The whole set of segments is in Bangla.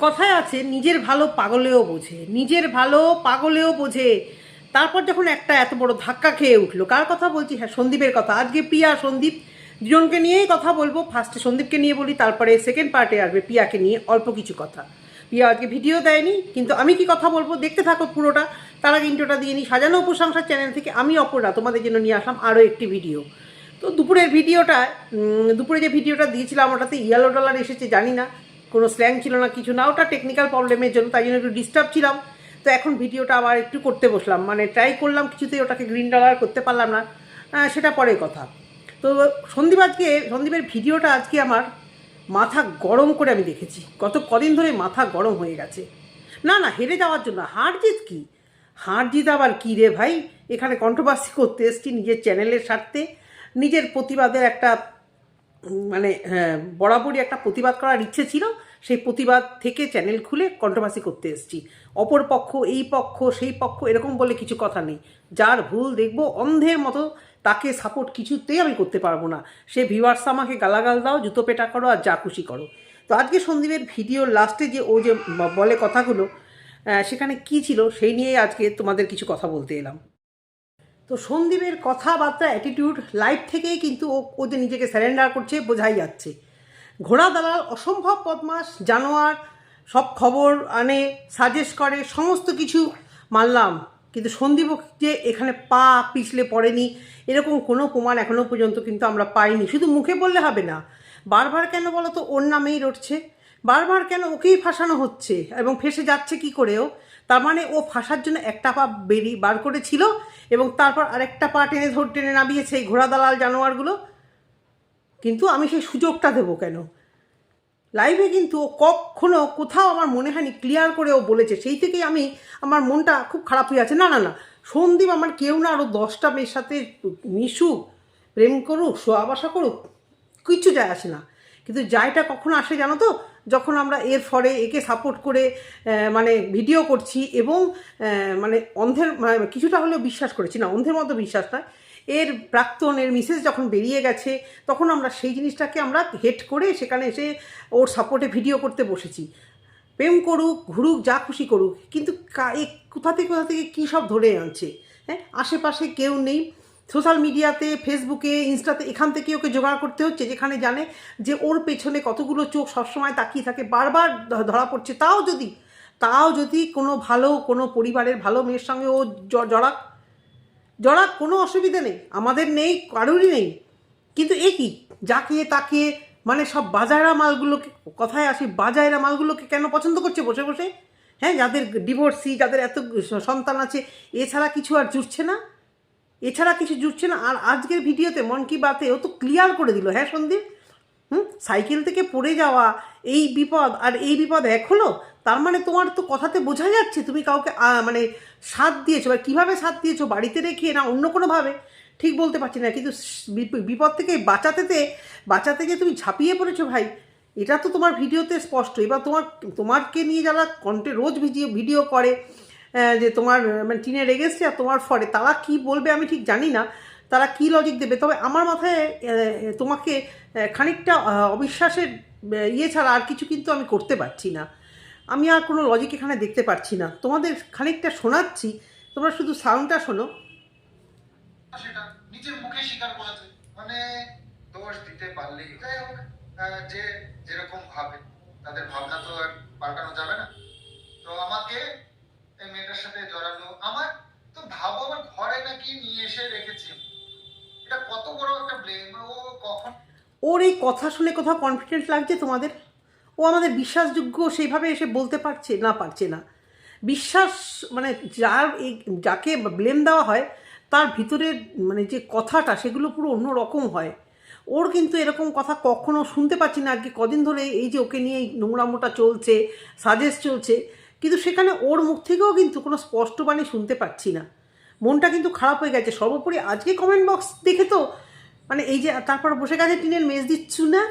কথায় আছে, নিজের ভালো পাগলেও বোঝে, নিজের ভালো পাগলেও বোঝে। তারপর যখন একটা এত বড় ধাক্কা খেয়ে উঠল, কার কথা বলছি? হ্যাঁ সন্দীপের কথা। আজকে প্রিয়া, সন্দীপ দুজনকে নিয়েই কথা বলব। ফার্স্টে সন্দীপকে নিয়ে বলি, তারপরে সেকেন্ড পার্টে আসবে প্রিয়াকে নিয়ে অল্প কিছু কথা। প্রিয়া আজকে ভিডিও দেয়নি, কিন্তু আমি কি কথা বলব? দেখতে থাকো পুরোটা। তার আগে ইন্টোটা দিয়ে নিই। সাজানো উপসংসার চ্যানেল থেকে আমি অপরা তোমাদের জন্য নিয়ে আসলাম আরও একটি ভিডিও তো দুপুরের ভিডিওটা দুপুরে যে ভিডিওটা দিয়েছিলাম, ওটাতে ইয়েলো ডলার এসেছে, জানি না। কোনো স্ল্যাং ছিল না, কিছু না, ওটা টেকনিক্যাল প্রবলেমের জন্য তাই জন্য একটু ডিস্টার্ব ছিলাম। তো এখন ভিডিওটা আবার একটু করতে বসলাম। মানে ট্রাই করলাম, কিছুতেই ওটাকে গ্রিন ডলার করতে পারলাম না। সেটা পরের কথা। তো সন্দীপ আজকে সন্দীপের ভিডিওটা আজকে আমার মাথা গরম করে আমি দেখেছি। গত কদিন ধরে মাথা গরম হয়ে গেছে। না না, হেরে যাওয়ার জন্য। হার জিত কি? হার জিত আবার কী রে ভাই? এখানে কন্ট্রোভার্সি করতে এসছি নিজের চ্যানেলের স্বার্থে। নিজের প্রতিবাদের একটা মানে হ্যাঁ, বরাবরই একটা প্রতিবাদ করার ইচ্ছে ছিল। সেই প্রতিবাদ থেকে চ্যানেল খুলে কন্ট্রোভার্সি করতে এসেছি। অপর পক্ষ এই পক্ষ সেই পক্ষ এরকম বলে কিছু কথা নেই। যার ভুল দেখব অন্ধের মতো তাকে সাপোর্ট কিছুতেই আমি করতে পারব না। সে ভিউয়ার্স আমাকে গালাগাল দাও জুতো পেটা করো আর যা খুশি করো। তো আজকে সন্দীপের ভিডিওর লাস্টে যে ও যে বলে কথাগুলো সেখানে কি ছিল সেই নিয়েই আজকে তোমাদের কিছু কথা বলতে এলাম। তো সন্দীপের কথাবার্তা অ্যাটিটিউড লাইফ থেকেই কিন্তু ও ও যে নিজেকে স্যারেন্ডার করছে বোঝাই যাচ্ছে। ঘোড়া, দালাল, অসম্ভব বদমাস জানোয়ার, সব খবর আনে সাজেস্ট করে, সমস্ত কিছু মানলাম। কিন্তু সন্দীপ যে এখানে পা পিছলে পড়েনি, এরকম কোনো প্রমাণ এখনও পর্যন্ত কিন্তু আমরা পাইনি। শুধু মুখে বললে হবে না, বারবার কেন বলো তো ওর নামেই রটছে? বারবার কেন ওকেই ফাঁসানো হচ্ছে? এবং ফেসে যাচ্ছে কি করেও? তার মানে ও ফাঁসার জন্য একটা পা বেরিয়ে বার করেছিল এবং তারপর আরেকটা পা টেনে ধর, টেনে নামিয়েছে এই ঘোড়া দালাল জানোয়ারগুলো। কিন্তু আমি সেই সুযোগটা দেবো কেন? লাইভে কিন্তু ও কখনো কোথাও আমার মনে হয়নি ক্লিয়ার করে ও বলেছে। সেই থেকেই আমি আমার মনটা খুব খারাপ হয়ে আছে। না না না, সন্দীপ আমার কেউ না আরও দশটা মেয়ের সাথে মিশুক, প্রেম করুক শোয়াবাসা করুক, কিচ্ছু যায় আসে না। কিন্তু যাইটা কখন আসে জানো তো যখন আমরা এর ফলে একে সাপোর্ট করে মানে ভিডিও করছি এবং মানে অন্ধের মানে কিছুটা হলেও বিশ্বাস করেছি, না, অন্ধের মতো বিশ্বাস নয়। এর প্রাক্তন, এর মিসেস যখন বেরিয়ে গেছে, তখন আমরা সেই জিনিসটাকে আমরা হেট করে সেখানে এসে ওর সাপোর্টে ভিডিও করতে বসেছি। প্রেম করুক, ঘুরুক, যা খুশি করুক, কিন্তু কোথা থেকে কোথা থেকে কী সব ধরে আনছে? হ্যাঁ আশেপাশে কেউ নেই। সোশ্যাল মিডিয়াতে, ফেসবুকে, ইনস্টাতে, এখান থেকে ওকে জোগাড় করতে হচ্ছে, যেখানে জানে যে ওর পেছনে কতগুলো চোখ সবসময় তাকিয়ে থাকে, বারবার ধরা পড়ছে। তাও যদি তাও যদি কোনো ভালো, কোনো পরিবারের ভালো মেয়ের সঙ্গে ও জড়াক জড়াক, কোনো অসুবিধা নেই। আমাদের নেই, কারোরই নেই। কিন্তু এ কি? যাকে, তাকে মানে সব বাজারা মালগুলোকে, কথায় আসি বাজায়রা মালগুলোকে কেন পছন্দ করছে বসে বসে? হ্যাঁ যাদের ডিভোর্সি, যাদের এত সন্তান আছে, এছাড়া কিছু আর জুটছে না। এছাড়া কিছু জুটছে না। আর আজকের ভিডিওতে মন কি বাতে ও তো ক্লিয়ার করে দিল হ্যাঁ সন্দীপ? হুম? সাইকেল থেকে পড়ে যাওয়া এই বিপদ আর এই বিপদ এক হলো, তার মানে তোমার তো কথাতে বোঝা যাচ্ছে তুমি কাউকে মানে সাথ দিয়েছ বা কীভাবে সাথ দিয়েছ, বাড়িতে রেখে না অন্য কোনোভাবে? ঠিক বলতে পারছি না, কিন্তু বিপ- বিপদ থেকে বাঁচাতেতে বাঁচাতে যে তুমি ঝাঁপিয়ে পড়েছো ভাই। এটা তো তোমার ভিডিওতে স্পষ্ট। এবার তোমার, তোমারকে নিয়ে যারা কন্টে রোজ ভিডিও ভিডিও করে যে তোমার মানে টিনের এগেনস্টে আর তোমার ফরে। তারা কি বলবে আমি ঠিক জানি না। তারা কি লজিক দেবে? তবে আমার মাথায় তোমাকে খানিকটা অবিশ্বাসের ইয়ে ছাড়া আর কিছু কিন্তু আমি করতে পারছি না। আমি আর কোনো লজিক এখানে দেখতে পারছি না। তোমাদের খানিকটা শোনাচ্ছি। তোমরা শুধু সাউন্ডটা শোনো। নিজের মুখে স্বীকার করেছে মানে দোষ দিতে পারলেই যাই হোক যে যেরকম ভাবে। তাদের ভাবনা তো পাল্টানো যাবে না। তো আমাকে মেয়েটার সাথে জড়ালো আমার তো ভাবো আমার ঘরে নাকি নিয়ে এসে রেখেছি। এটা কত বড় একটা ব্লেম ও কখন ওর এই কথা শুনে কোথাও কনফিডেন্ট লাগছে তোমাদের? ও আমাদের বিশ্বাসযোগ্য, সেইভাবে এসে বলতে পারছে না পারছে না। বিশ্বাস মানে যার এই যাকে ব্লেম দেওয়া হয়, তার ভিতরের মানে যে কথাটা, সেগুলো পুরো অন্য রকম হয়। ওর কিন্তু এরকম কথা কখনো শুনতে পাচ্ছি না আজকে কদিন ধরে এই যে ওকে নিয়ে নোংরামোটা চলছে সাজেস্ট চলছে। কিন্তু সেখানে ওর মুখ থেকেও কিন্তু কোনো স্পষ্ট বাণী শুনতে পাচ্ছি না। মনটা কিন্তু খারাপ হয়ে গেছে। সর্বোপরি আজকে কমেন্ট বক্স দেখে তো মানে এই যে তারপর বসে গেছে টিনের মেজ দিচ্ছু না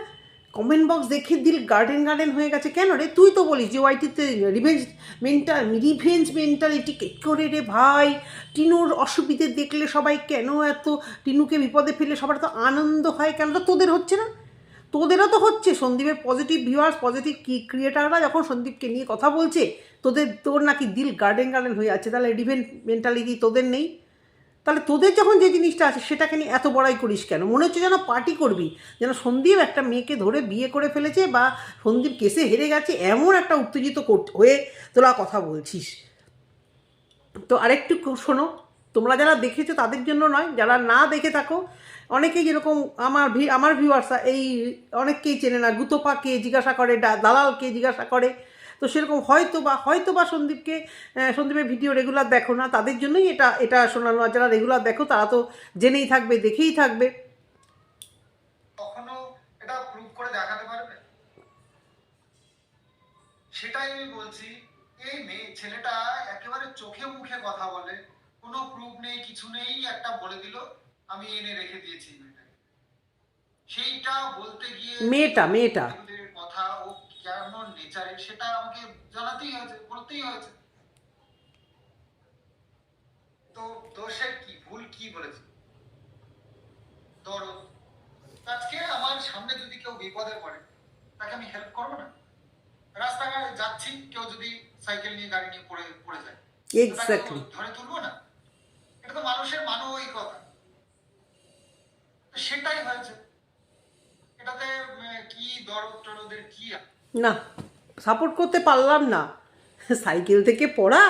কমেন্ট বক্স দেখে দিল গার্ডেন গার্ডেন হয়ে গেছে। কেন রে? তুই তো বলিস যে ওয়াইটিতে রিভেঞ্জ মেন্টাল রিভেঞ্জ মেন্টালিটি করে রে ভাই? টিনুর অসুবিধে দেখলে সবাই কেন এত, টিনুকে বিপদে ফেলে সবার তো আনন্দ হয় কেন? তো তোদের হচ্ছে না? তোদেরও তো হচ্ছে। সন্দীপের পজিটিভ ভিউয়ার্স পজিটিভ কি ক্রিয়েটাররা যখন সন্দীপকে নিয়ে কথা বলছে তোদের, তোর নাকি দিল গার্ডেন গার্ডেন হয়ে যাচ্ছে তাহলে ডিভেন্ট মেন্টালিটি তোদের নেই? তাহলে তোদের যখন যে জিনিসটা আছে, সেটাকে নিয়ে এত বড়াই করিস কেন? মনে হচ্ছে যেন পার্টি করবি, যেন সন্দীপ একটা মেয়েকে ধরে বিয়ে করে ফেলেছে বা সন্দীপ কেসে হেরে গেছে, এমন একটা উত্তেজিত হয়ে তোরা কথা বলছিস। তো আরেকটু শোনো, তোমরা যারা দেখেছ তাদের জন্য নয়, যারা না দেখে থাকো, অনেকেই যেরকম আমার আমার ভিউয়ার্সরা এই অনেককেই চেনে না গুতোপাকে জিজ্ঞাসা করে দালালকে জিজ্ঞাসা করে তো সেরকম হয়তো বা হয়তো বা সন্দীপকে সন্দীপের ভিডিও রেগুলার দেখো না তাদের জন্যই এটা এটা শোনানো আর যারা রেগুলার দেখো তারা তো জেনেই থাকবে দেখেই থাকবে। কখনো এটা প্রুভ করে দেখাতে পারবে? সেটাই আমি বলছি এই মেয়ে ছেলেটা একেবারে চোখে মুখে কথা বলে কোনো প্রুফ নেই কিছু নেই একটা বলে দিল আমি এনে রেখে দিয়েছি সেইটা বলতে গিয়ে মেয়েটা মেয়েটা। কথা ও কেমন নেচারের সেটা আমাকে জানাতেই হয়েছে বলতেই হয়েছে। তো দোষের কি ভুল কি বলেছে? দরদ আজকে আমার সামনে যদি কেউ বিপদে পড়ে তাকে আমি হেল্প করব না? রাস্তাঘাটে যাচ্ছি কেউ যদি সাইকেল নিয়ে গাড়ি নিয়ে পড়ে পড়ে যায়। ধরে তুলবো না? এটা তো মানুষের মানবিকতা তো সেটাই হয়েছে। এটাতে কি দরদ টরদের কি আছে? না সাপোর্ট করতে পারলাম না। সাইকেল থেকে পড়া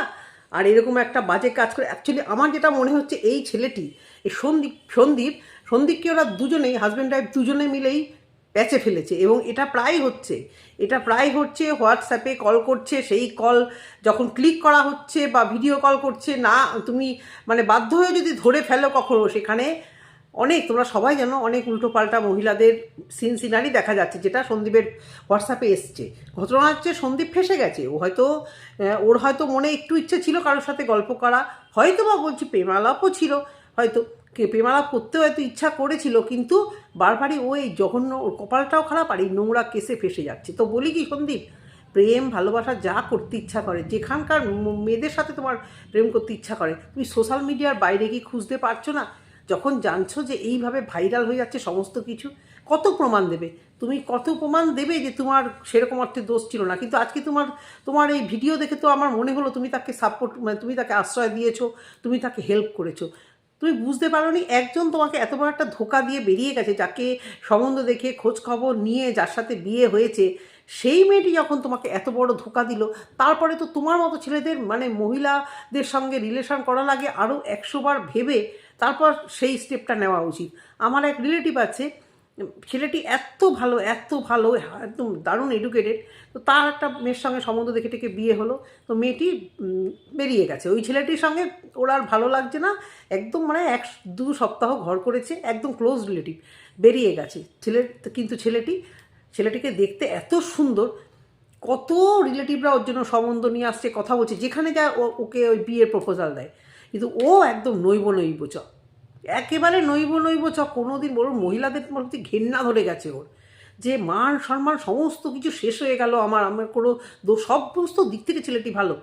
আর এরকম একটা বাজে কাজ করে। অ্যাকচুয়ালি আমার যেটা মনে হচ্ছে এই ছেলেটি, এই সন্দীপ সন্দীপ সন্দীপকে ওরা দুজনেই হাজব্যান্ড ওয়াইফ দুজনে মিলেই প্যাচে ফেলেছে এবং এটা প্রায় হচ্ছে। এটা প্রায় হচ্ছে হোয়াটসঅ্যাপে কল করছে, সেই কল যখন ক্লিক করা হচ্ছে বা ভিডিও কল করছে, না, তুমি মানে বাধ্য হয়ে যদি ধরে ফেলো কখনো সেখানে অনেক, তোমরা সবাই জানো অনেক উল্টোপাল্টা মহিলাদের সিন সিনারি দেখা যাচ্ছে, যেটা সন্দীপের হোয়াটসঅ্যাপে এসছে। ঘটনা হচ্ছে সন্দীপ ফেসে গেছে, ও হয়তো ওর হয়তো মনে একটু ইচ্ছে ছিল কারোর সাথে গল্প করা, হয়তো বা বলছি প্রেমালাপও ছিল, হয়তো প্রেমালাপ করতে হয়তো ইচ্ছা করেছিল, কিন্তু বারবারই ও এই জঘন্য, ওর কপালটাও খারাপ আর এই নোংরা কেসে ফেসে যাচ্ছে। তো বলি কি সন্দীপ, প্রেম, ভালোবাসা যা করতে ইচ্ছা করে, যেখানকার মেয়েদের সাথে তোমার প্রেম করতে ইচ্ছা করে, তুমি সোশ্যাল মিডিয়ার বাইরে গিয়ে খুঁজতে পারছ না? যখন জানছো যে এইভাবে ভাইরাল হয়ে যাচ্ছে সমস্ত কিছু, কত প্রমাণ দেবে? তুমি কত প্রমাণ দেবে যে তোমার সেরকম অর্থে দোষ ছিল না? কিন্তু আজকে তোমার তোমার এই ভিডিও দেখে তো আমার মনে হলো তুমি তাকে সাপোর্ট মানে তুমি তাকে আশ্রয় দিয়েছ, তুমি তাকে হেল্প করেছ। তুমি বুঝতে পারোনি একজন তোমাকে এত বড় একটা ধোকা দিয়ে বেরিয়ে গেছে, যাকে সম্বন্ধ দেখে, খোঁজ খবর নিয়ে যার সাথে বিয়ে হয়েছে, সেই মেয়েটি যখন তোমাকে এত বড় ধোকা দিল, তারপরে তো তোমার মতো ছেলেদের মানে মহিলাদের সঙ্গে রিলেশন করা লাগে আরও একশোবার ভেবে তারপর সেই স্টেপটা নেওয়া উচিত। আমার এক রিলেটিভ আছে, ছেলেটি এত ভালো এত ভালো, একদম দারুণ এডুকেটেড তো তার একটা মেয়ের সঙ্গে সম্বন্ধ দেখে টেকে বিয়ে হলো। তো মেয়েটি বেরিয়ে গেছে। ওই ছেলেটির সঙ্গে ওর আর ভালো লাগছে না, একদম মানে এক দু সপ্তাহ ঘর করেছে, একদম ক্লোজ রিলেটিভ বেরিয়ে গেছে। ছেলে কিন্তু ছেলেটি, ছেলেটিকে দেখতে এত সুন্দর, কত রিলেটিভরা ওর জন্য সম্বন্ধ নিয়ে আসছে, কথা বলছে, যেখানে ও, ওকে ওই বিয়ের প্রপোজাল দেয়। কিন্তু ও একদম নৈব নৈব চ। একেবারে নৈব নৈব চ। কোনো দিন বলুন, মহিলাদের প্রতি ঘেন্না ধরে গেছে ওর। যে মান সম্মান সমস্ত কিছু শেষ হয়ে গেল আমার। আমার কোনো সমস্ত দিক থেকে ছেলেটি ভালো।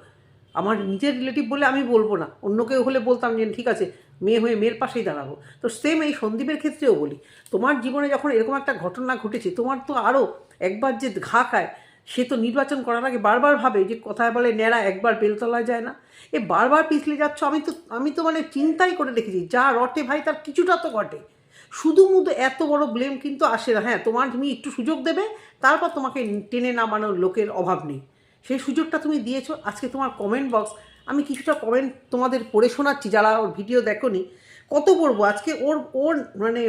আমার নিজের রিলেটিভ বলে আমি বলব না। অন্য কেউ হলে বলতাম যে, ঠিক আছে, মেয়ে হয়ে মেয়ের পাশেই দাঁড়াবো। তো সেম এই সন্দীপের ক্ষেত্রেও বলি। তোমার জীবনে যখন এরকম একটা ঘটনা ঘটেছে, তোমার তো আরও একবার যে ঘা খায় সে তো নির্বাচন করার আগে বারবার ভাবে যে কথায় বলে ন্যাড়া একবার বেলতলায় যায় না। এ বারবার পিছলে যাচ্ছ, আমি তো আমি তো মানে চিন্তাই করে রেখেছি যা রটে ভাই তার কিছুটা তো ঘটে। শুধু মুধু এত বড় ব্লেম কিন্তু আসে না। হ্যাঁ তোমার তুমি একটু সুযোগ দেবে, তারপর তোমাকে টেনে নামানোর লোকের অভাব নেই। সেই সুযোগটা তুমি দিয়েছ, আজকে তোমার কমেন্ট বক্স আমি কিছুটা কমেন্ট তোমাদের পড়ে শোনাচ্ছি, যারা ওর ভিডিও দেখোনি। কত পড়ব? আজকে ওর ওর মানে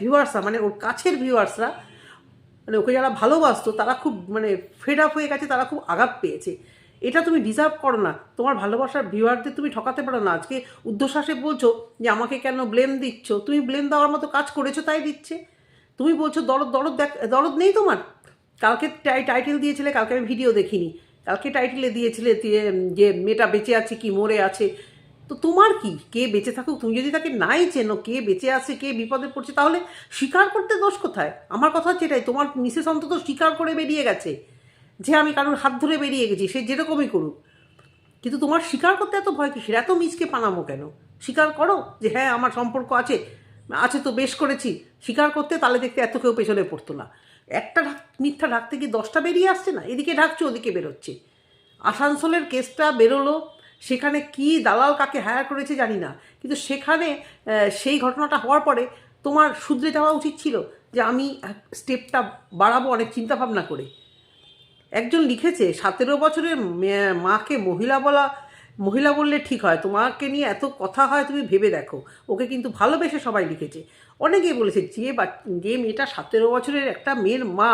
ভিউয়ার্সরা মানে ওর কাছের ভিউয়ার্সরা মানে ওকে যারা ভালোবাসতো, তারা খুব মানে ফেড আপ হয়ে গেছে, তারা খুব আঘাত পেয়েছে। এটা তুমি ডিজার্ভ করো না। তোমার ভালোবাসার ভিউয়ারদের তুমি ঠকাতে পারো না। আজকে উদ্ধশ্বাসে বলছো যে, আমাকে কেন ব্লেম দিচ্ছ? তুমি ব্লেম দেওয়ার মতো কাজ করেছ, তাই দিচ্ছে। তুমি বলছো, দরদ দরদ দেখ, দরদ নেই তোমার? কালকে টাই টাইটেল দিয়েছিলে, কালকে আমি ভিডিও দেখিনি। কালকে টাইটেলে দিয়েছিলে যে মেয়েটা বেঁচে আছে কি, মরে আছে? তো তোমার কি? কে বেঁচে থাকুক? তুমি যদি তাকে নাই চেনো, কে বেঁচে আছে, কে বিপদে পড়ছে, তাহলে স্বীকার করতে দোষ কোথায়? আমার কথা হচ্ছে এটাই, তোমার মিসেস অন্তত স্বীকার করে বেরিয়ে গেছে যে আমি কারোর হাত ধরে বেরিয়ে গেছি, সে যেরকমই করুক। কিন্তু তোমার স্বীকার করতে এত ভয় কিসের? এত মিসকে পানামো কেন? স্বীকার করো যে হ্যাঁ আমার সম্পর্ক আছে আছে তো বেশ করেছি। স্বীকার করতে তাহলে দেখতে এত কেউ পেছনে পড়তো না। একটা ঢাক, মিথ্যা ঢাকতে গিয়ে দশটা বেরিয়ে আসছে না? এদিকে ঢাকছে, ওদিকে বেরোচ্ছে। আসানসোলের কেসটা বেরোলো সেখানে কি দালাল কাকে হায়ার করেছে জানি না। কিন্তু সেখানে সেই ঘটনাটা হওয়ার পরে তোমার শুধরে যাওয়া উচিত ছিল যে আমি স্টেপটা বাড়াবো অনেক চিন্তা ভাবনা করে। একজন লিখেছে, সতেরো বছরের মাকে মহিলা বলা, মহিলা বললে ঠিক হয়, তোমাকে নিয়ে এত কথা হয় তুমি ভেবে দেখো। ওকে কিন্তু ভালোবেসে সবাই লিখেছে। অনেকেই বলেছে, যে বা, যে মেয়েটা সতেরো বছরের একটা মেয়ের মা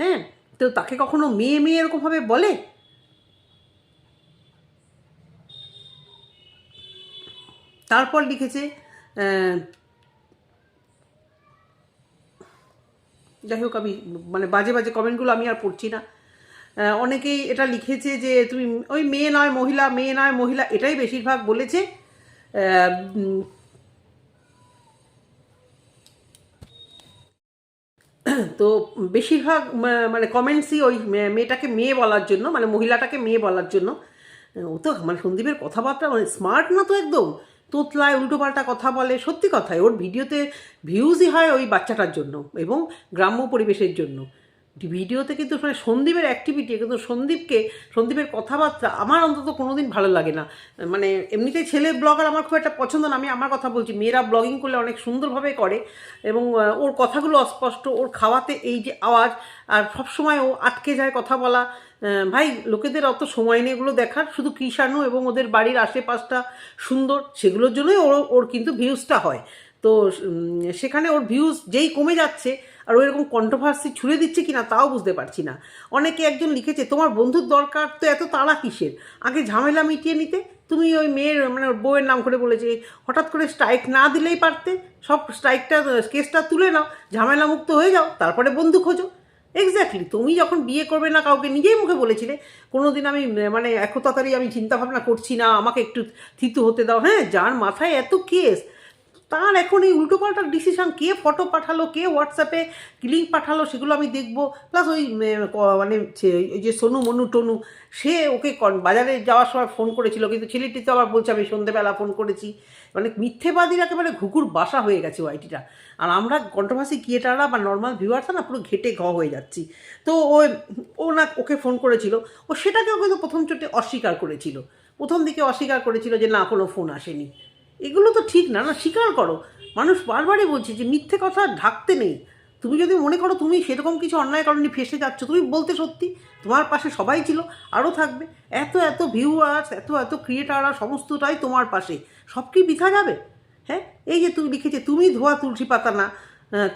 হ্যাঁ তো তাকে কখনো মেয়ে মেয়ে এরকমভাবে বলে? তারপর লিখেছে যাই হোক আমি মানে বাজে বাজে কমেন্টগুলো আমি আর পড়ছি না। অনেকেই এটা লিখেছে যে তুমি ওই মেয়ে নয়, মহিলা, মেয়ে নয়, মহিলা, এটাই বেশিরভাগ বলেছে। তো বেশিরভাগ মানে কমেন্টসই ওই মেয়েটাকে মেয়ে বলার জন্য মানে মহিলাটাকে মেয়ে বলার জন্য। ও তো মানে সন্দীপের কথাবার্তা মানে স্মার্ট না তো একদম? তোতলায় উল্টোপাল্টা কথা বলে, সত্যি কথায় ওর ভিডিওতে ভিউজই হয় ওই বাচ্চাটার জন্য এবং গ্রাম্য পরিবেশের জন্য। ভিডিওতে কিন্তু মানে সন্দীপের অ্যাক্টিভিটি কিন্তু সন্দীপকে, সন্দীপের কথাবার্তা আমার অন্তত কোনোদিন ভালো লাগে না। মানে এমনিতেই ছেলে ব্লগার আমার খুব একটা পছন্দ না, আমি আমার কথা বলছি। মেয়েরা ব্লগিং করলে অনেক সুন্দরভাবে করে এবং ওর কথাগুলো অস্পষ্ট, ওর খাওয়াতে এই যে আওয়াজ, আর সবসময় ও আটকে যায় কথা বলা। ভাই, লোকেদের অত সময় নেই এগুলো দেখার। শুধু কৃষাণু এবং ওদের বাড়ির আশেপাশটা সুন্দর, সেগুলোর জন্যই ওর ওর কিন্তু ভিউজটা হয়। তো সেখানে ওর ভিউজ যেই কমে যাচ্ছে আর ওই রকম কন্ট্রোভার্সি ছুড়ে দিচ্ছে কিনা তাও বুঝতে পারছি না। অনেকে একজন লিখেছে, তোমার বন্ধুর দরকার তো এত তাড়া কিসের? আগে ঝামেলা মিটিয়ে নিতে। তুমি ওই মেয়ের মানে বউয়ের নাম করে বলেছে, হঠাৎ করে স্ট্রাইক না দিলেই পারতে। সব স্ট্রাইকটা কেসটা তুলে নাও। ঝামেলা মুক্ত হয়ে যাও, তারপরে বন্ধু খোঁজো। এক্স্যাক্টলি তুমি যখন বিয়ে করবে না কাউকে, নিজেই মুখে বলেছিলে কোনো দিন আমি মানে এত তাড়াতাড়ি আমি চিন্তা ভাবনা করছি না, আমাকে একটু থিতু হতে দাও। হ্যাঁ যার মাথায় এত কেস তার এখন এই উল্টোপাল্টা ডিসিশন কে ফটো পাঠালো, কে হোয়াটসঅ্যাপে লিঙ্ক পাঠালো, সেগুলো আমি দেখব। প্লাস ওই মানে ওই যে সোনু, মনু, টনু, সে ওকে বাজারে যাওয়ার সময় ফোন করেছিল, কিন্তু ছেলেটি তো আবার বলছে, আমি সন্ধেবেলা ফোন করেছি। মানে মিথ্যেবাদীর একেবারে ঘুঘুর বাসা হয়ে গেছে ওয়াইটিটা আর আমরা কন্ট্রোভার্সি ক্রিয়েটাররা বা নর্মাল ভিউয়ার্সরা না, পুরো ঘেটে ঘ হয়ে যাচ্ছি। তো ও ও না, ওকে ফোন করেছিল। ও সেটাকেও কিন্তু প্রথম চোটে অস্বীকার করেছিল। প্রথম দিকে অস্বীকার করেছিল যে না, কোনো ফোন আসেনি। এগুলো তো ঠিক না না, স্বীকার করো। মানুষ বারবারই বলছে যে মিথ্যে কথা ঢাকতে নেই। তুমি যদি মনে করো তুমি সেরকম কিছু অন্যায় করনি, ফেসে যাচ্ছ, তুমি বলতে সত্যি, তোমার পাশে সবাই ছিল আরও থাকবে। এত এত ভিউয়ার্স এত এত ক্রিয়েটাররা সমস্তটাই তোমার পাশে। সব কি বৃথা যাবে? হ্যাঁ? এই যে তুমি লিখেছে, তুমি ধোয়া তুলসী পাতা না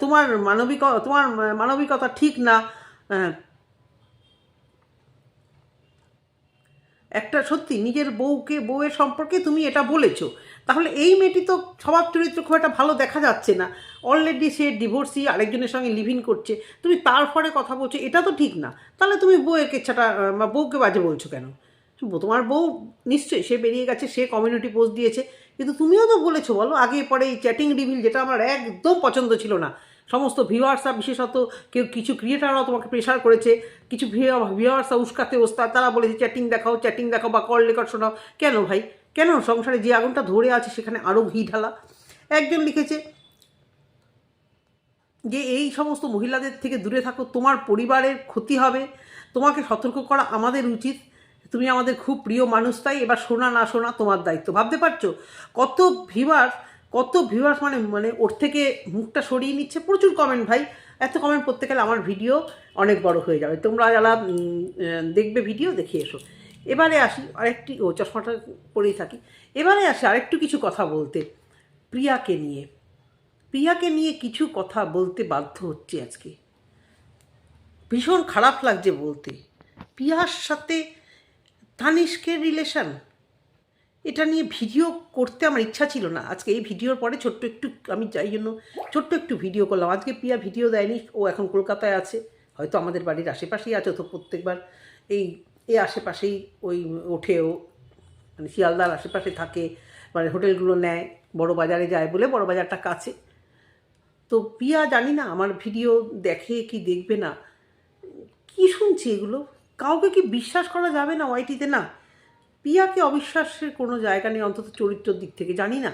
তোমার মানবিক, তোমার মানবিকতা ঠিক না। একটা সত্যি, নিজের বউকে, বউয়ের সম্পর্কে তুমি এটা বলেছ। তাহলে এই মেয়েটি তো স্বভাব চরিত্র খুব একটা ভালো দেখা যাচ্ছে না। অলরেডি সে ডিভোর্সি আরেকজনের সঙ্গে লিভ ইন করছে। তুমি তারপরে কথা বলছো, এটা তো ঠিক না। তাহলে তুমি বউয়ের কেচ্ছাটা বা বউকে বাজে বলছো কেন? তোমার বউ নিশ্চয়ই, সে বেরিয়ে গেছে, সে কমিউনিটি পোস্ট দিয়েছে। কিন্তু তুমিও তো বলেছ, বলো, আগে পরে এই চ্যাটিং রিভিল যেটা আমার একদম পছন্দ ছিল না। সমস্ত ভিউয়ার্সরা বিশেষত কেউ, কিছু ক্রিয়েটাররাও তোমাকে প্রেশার করেছে। কিছু ভিউয়ার্সরা উস্কাতে ওস্তাদ তারা বলেছে চ্যাটিং দেখাও চ্যাটিং দেখাও, বা কল রেকর্ড শোনাও। কেন ভাই? কেন সংসারে যে আগুনটা ধরে আছে সেখানে আরও ঘি ঢালা? একজন লিখেছে যে এই সমস্ত মহিলাদের থেকে দূরে থাকো, তোমার পরিবারের ক্ষতি হবে, তোমাকে সতর্ক করা আমাদের উচিত। তুমি আমাদের খুব প্রিয় মানুষ, তাই এবার শোনা না শোনা তোমার দায়িত্ব। ভাবতে পারছ? কত ভিউয়ার্স কত ভিউয়ার্স মানে মানে ওর থেকে মুখটা সরিয়ে নিচ্ছে। প্রচুর কমেন্ট ভাই। এত কমেন্ট করতে গেলে আমার ভিডিও অনেক বড় হয়ে যাবে। তোমরা যারা দেখবে ভিডিও দেখে এসো। এবারে আসি, আরেকটি, ও চশমাটা পরেই থাকি। এবারে আসি আরেকটু কিছু কথা বলতে প্রিয়াকে নিয়ে। প্রিয়াকে নিয়ে কিছু কথা বলতে বাধ্য হচ্ছে আজকে। ভীষণ খারাপ লাগছে বলতে। প্রিয়ার সাথে তানিষ্কের রিলেশন এটা নিয়ে ভিডিও করতে আমার ইচ্ছা ছিল না। আজকে এই ভিডিওর পরে ছোট্ট একটু, আমি যাই জন্য ছোট্ট একটু ভিডিও করলাম। আজকে প্রিয়া ভিডিও দেয়নি, ও এখন কলকাতায় আছে। হয়তো আমাদের বাড়ির আশেপাশেই আছে তো প্রত্যেকবার এই এই আশেপাশেই ওই ওঠেও মানে শিয়ালদার আশেপাশে থাকে মানে হোটেলগুলো নেয়, বড় বাজারে যায় বলে বড় বাজারটা কাছে। তো প্রিয়া জানি না, আমার ভিডিও দেখে কি দেখবে না, কি শুনছি এগুলো? কাউকে কি বিশ্বাস করা যাবে না ওয়াইটিতে? না। পিয়াকে অবিশ্বাসের কোনো জায়গা নেই, অন্তত চরিত্রের দিক থেকে। জানি না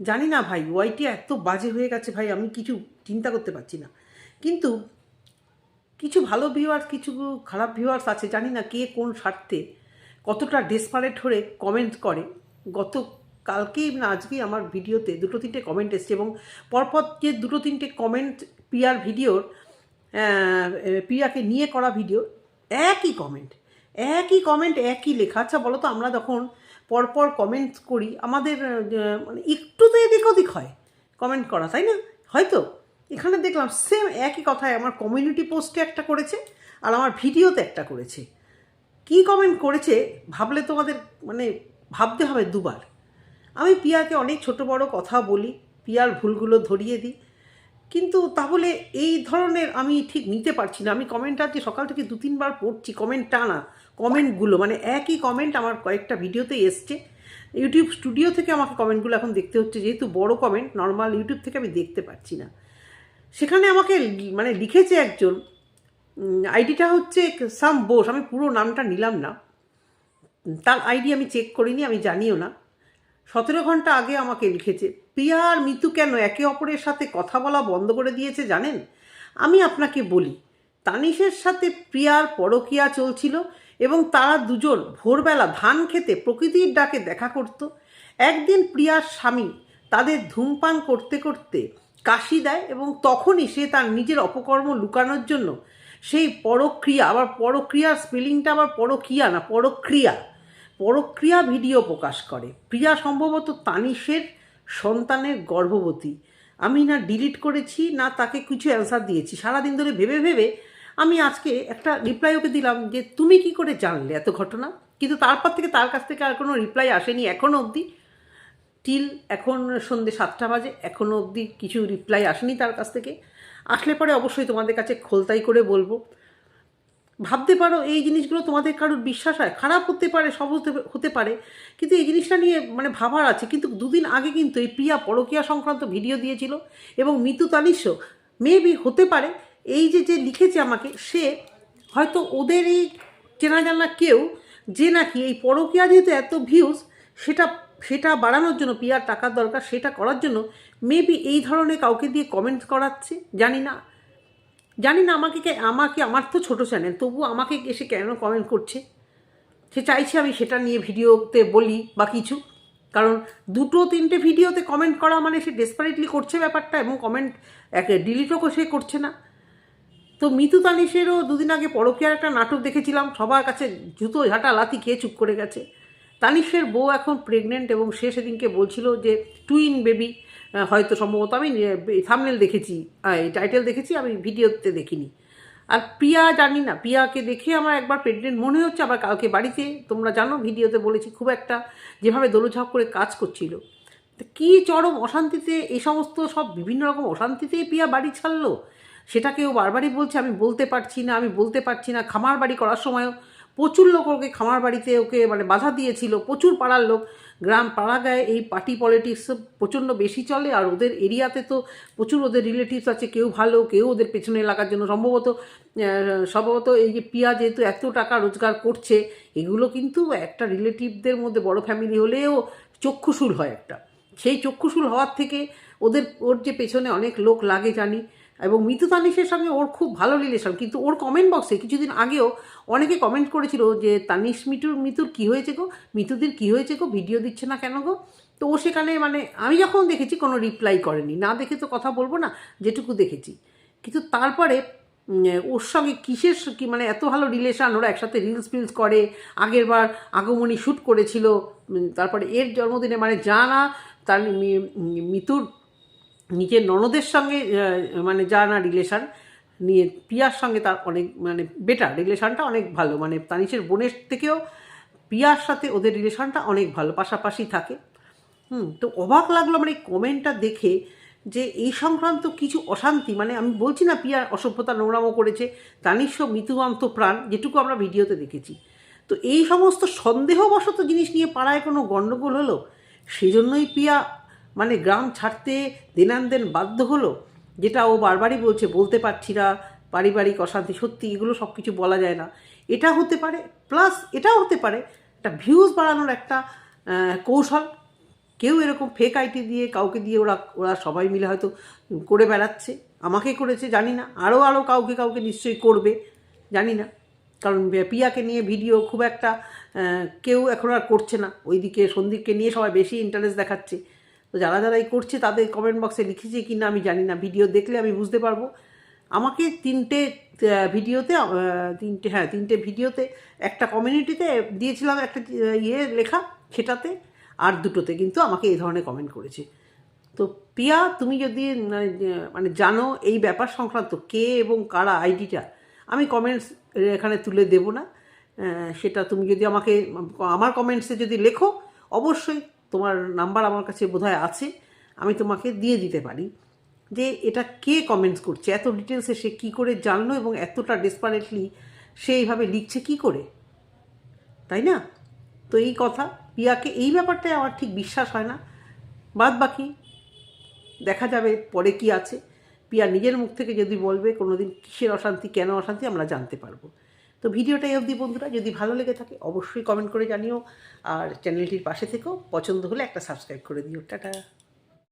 জানি না ভাই, ওয়াইটি এত বাজে হয়ে গেছে ভাই, আমি কিছু চিন্তা করতে পারছি না। কিন্তু কিছু ভালো ভিউয়ার্স কিছু খারাপ ভিউয়ার্স আছে জানি না কে কোন স্বার্থে কতটা ডেসপারেট হয়ে কমেন্ট করে। গত কালকেই না আজকেই আমার ভিডিওতে দুটো তিনটে কমেন্ট এসছে এবং পরপর যে দুটো তিনটে কমেন্ট পিয়ার ভিডিওর আহ, প্রিয়াকে নিয়ে করা ভিডিও একই কমেন্ট একই কমেন্ট একই লেখা। আচ্ছা বলো তো আমরা যখন পরপর কমেন্ট করি আমাদের মানে একটু তো এদিক ওদিক হয় কমেন্ট করা তাই না? হয়তো? এখানে দেখলাম সেম একই কথায় আমার কমিউনিটি পোস্টে একটা করেছে, আর আমার ভিডিওতে একটা করেছে। কি কমেন্ট করেছে ভাবলে তোমাদের মানে ভাবতে হবে দুবার। আমি পিয়াকে অনেক ছোট বড় কথা বলি, পিয়ার ভুলগুলো ধরিয়ে দিই, কিন্তু তাহলে এই ধরনের আমি ঠিক নিতে পারছি না। আমি কমেন্ট আজকে সকাল থেকে দু তিনবার পড়ছি কমেন্ট টানা কমেন্টগুলো মানে একই কমেন্ট আমার কয়েকটা ভিডিওতে এসছে। ইউটিউব স্টুডিও থেকে আমাকে কমেন্টগুলো এখন দেখতে হচ্ছে, যেহেতু বড় কমেন্ট নর্মাল ইউটিউব থেকে আমি দেখতে পাচ্ছি না। সেখানে আমাকে মানে লিখেছে একজন আইডিটা হচ্ছে সাম বোস, আমি পুরো নামটা নিলাম না। তার আইডি আমি চেক করিনি, আমি জানিও না। সতেরো ঘণ্টা আগে আমাকে লিখেছে, প্রিয়া আর মিতু কেন একে অপরের সাথে কথা বলা বন্ধ করে দিয়েছে জানেন? আমি আপনাকে বলি, তানিশের সাথে প্রিয়ার পরকিয়া চলছিল এবং তারা দুজন ভোরবেলা ধান খেতে প্রকৃতির ডাকে দেখা করত। একদিন প্রিয়ার স্বামী তাদের ধূমপান করতে করতে কাশি দেয় এবং তখনই সে তার নিজের অপকর্ম লুকানোর জন্য সেই পরক্রিয়া, আবার পরক্রিয়ার স্পেলিংটা আবার পরক্রিয়া না, পরক্রিয়া। পরক্রিয়া ভিডিও প্রকাশ করে। প্রিয়া সম্ভবত তানিশের সন্তানের গর্ভবতী। আমি না ডিলিট করেছি, না তাকে কিছু অ্যান্সার দিয়েছি। সারাদিন ধরে ভেবে ভেবে আমি আজকে একটা রিপ্লাই ওকে দিলাম যে, তুমি কি করে জানলে এত ঘটনা? কিন্তু তারপর থেকে তার কাছ থেকে আর কোনো রিপ্লাই আসেনি এখনও অবধি। টিল এখন সন্ধে সাতটা বাজে এখনও অবধি কিছু রিপ্লাই আসেনি তার কাছ থেকে। আসলে পরে অবশ্যই তোমাদের কাছে খোলতাই করে বলব। ভাবতে পারো, এই জিনিসগুলো তোমাদের কারোর বিশ্বাস হয়, খারাপ হতে পারে, সব হতে পারে, কিন্তু এই জিনিসটা নিয়ে মানে ভাবার আছে। কিন্তু দুদিন আগে কিন্তু এই প্রিয়া পরকিয়া সংক্রান্ত ভিডিও দিয়েছিল এবং মিতু তানিস্য মেবি হতে পারে, এই যে যে লিখেছে আমাকে, সে হয়তো ওদের এই চেনা জানা কেউ যে নাকি এই পরকিয়া যেহেতু এত ভিউজ সেটা সেটা বাড়ানোর জন্য পিয়ার টাকার দরকার, সেটা করার জন্য মেবি এই ধরনের কাউকে দিয়ে কমেন্ট করাচ্ছে, জানি না। জানি না আমাকে আমাকে, আমার তো ছোটো চ্যানেল তবু আমাকে এসে কেন কমেন্ট করছে? সে চাইছে আমি সেটা নিয়ে ভিডিওতে বলি বা কিছু। কারণ দুটো তিনটে ভিডিওতে কমেন্ট করা মানে সে ডেসপারেটলি করছে ব্যাপারটা এবং কমেন্ট এক ডিলিটও সে করছে না। তো মিতু তানিশেরও দুদিন আগে পরকীয়ার একটা নাটক দেখেছিলাম, সবার কাছে জুতো ঝাঁটা লাথি খেয়ে চুপ করে গেছে। তানিশের বউ এখন প্রেগনেন্ট এবং সে সেদিনকে বলছিল যে টুইন বেবি হয়তো সম্ভবত আমি থামনেল দেখেছি। টাইটেল দেখেছি, আমি ভিডিওতে দেখিনি। আর প্রিয়া জানি না, প্রিয়াকে দেখে আমার একবার প্রেগনেন্ট মনে হচ্ছে, আবার কালকে বাড়িতে, তোমরা জানো ভিডিওতে বলেছি খুব একটা যেভাবে দোলঝাপ করে কাজ করছিল। কী চরম অশান্তিতে, এই সমস্ত সব বিভিন্ন রকম অশান্তিতেই প্রিয়া বাড়ি ছাড়লো? সেটাকেও বারবারই বলছে, আমি বলতে পারছি না, আমি বলতে পারছি না, খামার বাড়ি করার সময়ও প্রচুর লোক ওকে খামার বাড়িতে ওকে মানে বাধা দিয়েছিল, প্রচুর পাড়ার লোক। গ্রাম, পাড়া গায়ে এই পার্টি পলিটিক্স প্রচণ্ড বেশি চলে আর ওদের এরিয়াতে তো প্রচুর ওদের রিলেটিভস আছে, কেউ ভালো, কেউ ওদের পেছনে লাগার জন্য। সম্ভবত সম্ভবত এই যে পিয়া যেহেতু এত টাকা রোজগার করছে, এগুলো কিন্তু একটা রিলেটিভদের মধ্যে বড় ফ্যামিলি হলেও চক্ষুশূল হয় একটা। সেই চক্ষুশূল হওয়ার থেকে ওদের, ওর যে পেছনে অনেক লোক লাগে জানি। এবং মিতু তানিশের সঙ্গে ওর খুব ভালো রিলেশন কিন্তু ওর কমেন্ট বক্সে কিছুদিন আগেও অনেকে কমেন্ট করেছিল যে, তানিশ মিতুর মিতুর কী হয়েছে গো? মিতুদের কী হয়েছে গো? ভিডিও দিচ্ছে না কেন গো? তো ও সেখানে মানে আমি যখন দেখেছি কোনো রিপ্লাই করেনি। না দেখে তো কথা বলব না, যেটুকু দেখেছি। কিন্তু তারপরে ওর সঙ্গে কিসের কি মানে এত ভালো রিলেশন ওরা একসাথে রিলস ফিলস করে, আগের বার আগমনী শ্যুট করেছিল। তারপরে এর জন্মদিনে মানে জানা, তার মিতুর, নিজের ননদের সঙ্গে মানে যা না রিলেশান নিয়ে পিয়ার সঙ্গে তার অনেক মানে বেটার রিলেশানটা অনেক ভালো। মানে তানিশের বোনের থেকেও পিয়ার সাথে ওদের রিলেশানটা অনেক ভালো, পাশাপাশি থাকে। হুম, তো অবাক লাগল মানে কমেন্টটা দেখে যে এই সংক্রান্ত কিছু অশান্তি মানে আমি বলছি না পিয়ার অসভ্যতা নোংরামো করেছে তানিশ্য মৃত্যুবন্ত প্রাণ, যেটুকু আমরা ভিডিওতে দেখেছি। তো এই সমস্ত সন্দেহবশত জিনিস নিয়ে পাড়ায় কোনো গণ্ডগোল হলো? সেজন্যই পিয়া মানে গ্রাম ছাড়তে দেনান দেন বাধ্য হলো? যেটা ও বারবারই বলছে, বলতে পারছি না, পারিবারিক অশান্তি, সত্যি এগুলো সব কিছু বলা যায় না। এটা হতে পারে প্লাস এটাও হতে পারে, একটা ভিউজ বাড়ানোর একটা কৌশল। কেউ এরকম ফেক আইটি দিয়ে কাউকে দিয়ে ওরা ওরা সবাই মিলে হয়তো করে বেড়াচ্ছে। আমাকে করেছে, জানি না। আরও আরও কাউকে কাউকে নিশ্চয়ই করবে, জানি না। কারণ পিয়াকে নিয়ে ভিডিও খুব একটা কেউ এখন আর করছে না। ওইদিকে সন্দীপকে নিয়ে সবাই বেশি ইন্টারেস্ট দেখাচ্ছে। তো যারা যারা এই করছে তাদের কমেন্ট বক্সে লিখেছে কি না আমি জানি না। ভিডিও দেখলে আমি বুঝতে পারব। আমাকে তিনটে ভিডিওতে তিনটে হ্যাঁ তিনটে ভিডিওতে একটা কমিউনিটিতে দিয়েছিলাম একটা ইয়ে লেখা সেটাতে আর দুটোতে কিন্তু আমাকে এই ধরনের কমেন্ট করেছে। তো পিয়া তুমি যদি মানে, মানে জানো এই ব্যাপার সংক্রান্ত কে এবং কারা আইডিটা আমি কমেন্টস এখানে তুলে দেব না। সেটা তুমি যদি আমাকে আমার কমেন্টসে যদি লেখো অবশ্যই তোমার নাম্বার আমার কাছে বোধহয় আছে, আমি তোমাকে দিয়ে দিতে পারি। যে এটা কে কমেন্টস করছে, এত ডিটেলসে সে কী করে জানলো এবং এতটা ডেসপারেটলি সে এইভাবে লিখছে কি করে? তাই না? তো এই কথা, পিয়াকে এই ব্যাপারটায় আমার ঠিক বিশ্বাস হয় না। বাদ বাকি, দেখা যাবে পরে কি আছে। পিয়া নিজের মুখ থেকে যদি বলবে কোনোদিন কিসের অশান্তি, কেন অশান্তি, আমরা জানতে পারব। তো ভিডিওটাই অবধি বন্ধুরা, যদি ভালো লেগে থাকে অবশ্যই কমেন্ট করে জানিও, আর চ্যানেলটির পাশে থেকেও পছন্দ হলে একটা সাবস্ক্রাইব করে দিও। টাটা।